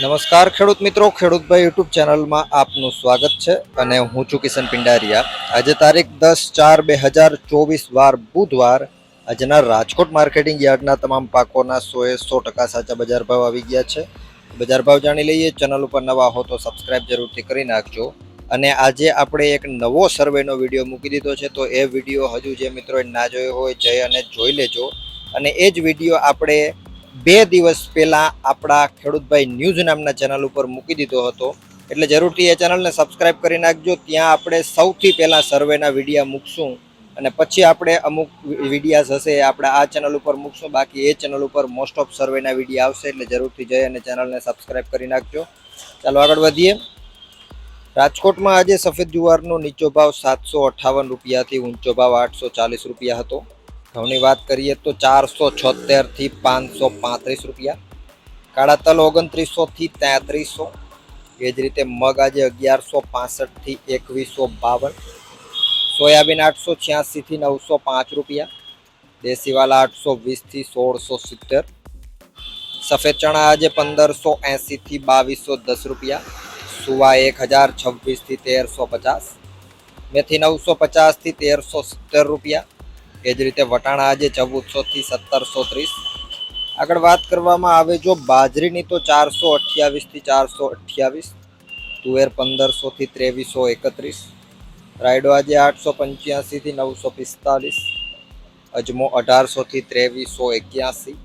નમસ્કાર ખેડૂત મિત્રો ખેડૂતભાઈ યુટ્યુબ ચેનલમાં આપનું સ્વાગત છે અને હું છું કિશન પિંડારિયા. આજે તારીખ દસ ચાર બે હજાર ચોવીસ વાર બુધવાર આજના રાજકોટ માર્કેટિંગ યાર્ડના તમામ પાકોના સોએ સો ટકા સાચા બજાર ભાવ આવી ગયા છે. બજાર ભાવ જાણી લઈએ, ચેનલ ઉપર નવા હો તો સબસ્ક્રાઈબ જરૂરથી કરી નાખજો. અને આજે આપણે એક નવો સર્વેનો વીડિયો મૂકી દીધો છે, તો એ વીડિયો હજુ જે મિત્રોએ ના જોયો હોય જઈ અને જોઈ લેજો. અને એ જ વીડિયો આપણે બે દિવસ પહેલાં આપણા ખેડૂતભાઈ ન્યૂઝ નામના ચેનલ ઉપર મૂકી દીધો હતો. એટલે જરૂરથી એ ચેનલને સબસ્ક્રાઈબ કરી નાખજો. ત્યાં આપણે સૌથી પહેલાં સર્વેના વિડીયા મૂકશું અને પછી આપણે અમુક વિડીયાઝ હશે આપણે આ ચેનલ ઉપર મૂકશું. બાકી એ ચેનલ ઉપર મોસ્ટ ઓફ સર્વેના વિડીયા આવશે, એટલે જરૂરથી જઈ અને ચેનલને સબસ્ક્રાઈબ કરી નાખજો. ચાલો આગળ વધીએ. રાજકોટમાં આજે સફેદ જુવારનો નીચો ભાવ સાતસો અઠાવન રૂપિયાથી ઊંચો ભાવ આઠસો ચાલીસ રૂપિયા હતો. ઘઉંની વાત કરીએ તો ચારસો છોતેરથી પાંચસો પાંત્રીસ રૂપિયા કાળા તલ ઓગણત્રીસોથી તેત્રીસો એ જ રીતે મગ આજે અગિયારસો પાસઠથી એકવીસો બાવન। સોયાબીન આઠસો છ્યાસીથી નવસો પાંચ રૂપિયા। દેશીવાલા આઠસો વીસથી સોળસો સિત્તેર। સફેદ ચણા આજે પંદરસો એંસીથી બાવીસો દસ રૂપિયા। સુવા એક હજાર છવ્વીસથી તેરસો પચાસ। મેથી નવસો પચાસથી તેરસો સિત્તેર રૂપિયા। એ જ રીતે વટાણા આજે ચૌદસોથી સત્તરસો ત્રીસ આગળ વાત કરવામાં આવે જો બાજરીની તો ચારસો અઠ્યાવીસથી ચારસો અઠ્યાવીસ, તુવેર પંદરસોથી ત્રેવીસો એકત્રીસ, રાયડો આજે આઠસો પંચ્યાસીથી નવસો પિસ્તાલીસ, અજમો અઢારસોથી ત્રેવીસો એક્યાસી,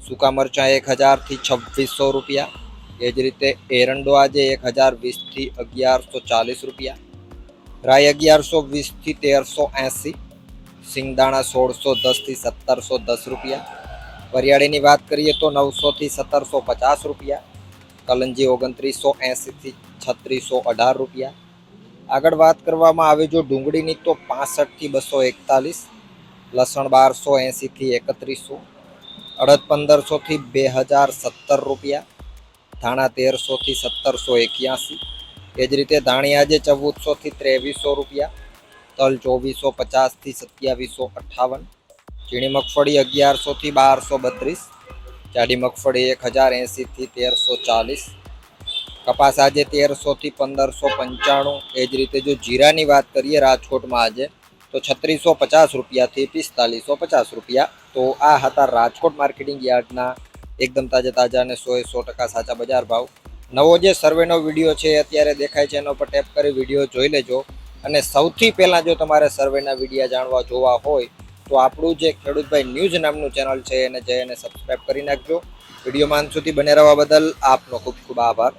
સૂકા મરચાં એક હજારથી છવ્વીસો રૂપિયા, એ જ રીતે એરંડો આજે એક હજાર વીસથી અગિયારસો ચાલીસ રૂપિયા રાય અગિયારસો વીસથી તેરસો એંસી સિંગદાણા સોળસો, દસથી સત્તરસો દસ રૂપિયા. વરિયાળીની વાત કરીએ તો નવસોથી સત્તરસો પચાસ રૂપિયા. કલંજી ઓગણત્રીસો એંસીથી છત્રીસો અઢાર રૂપિયા. આગળ વાત કરવામાં આવે જો ડુંગળીની તો પાસઠથી બસો એકતાલીસ, લસણ બારસો એંસીથી એકત્રીસો, અડદ પંદરસોથી બે હજાર સત્તર રૂપિયા, ધાણા તેરસોથી સત્તરસો એક્યાસી. એ જ રીતે ધાણી આજે ચૌદસોથી ત્રેવીસો રૂપિયા. તલ ચોવીસો પચાસથી સત્યાવીસો અઠ્ઠાવન ઝીણી મગફળી અગિયારસોથી બારસો બત્રીસ, જાડી મગફળી એક હજાર એંસીથી તેરસો ચાલીસ, કપાસ આજે તેરસોથી પંદરસો પંચાણું. એ જ રીતે જો જીરાની વાત કરીએ રાજકોટમાં આજે, તો છત્રીસો પચાસ રૂપિયાથી પિસ્તાલીસો પચાસ રૂપિયા. તો આ હતા રાજકોટ માર્કેટિંગ યાર્ડના એકદમ તાજા તાજા અને સો સો ટકા સાચા બજાર ભાવ. નવો જે સર્વેનો વીડિયો છે અત્યારે દેખાય છે, એના પર ટેપ કરી વીડિયો જોઈ લેજો. અને સૌથી પહેલાં જો તમારે સર્વેના વિડીયા જાણવા જોવા હોય, તો આપણું જે ખેડૂતભાઈ ન્યૂઝ નામનું ચેનલ છે એને જઈને સબસ્ક્રાઈબ કરી નાખજો. વિડીયોમાં અંત સુધી બને રહેવા બદલ આપનો ખૂબ ખૂબ આભાર.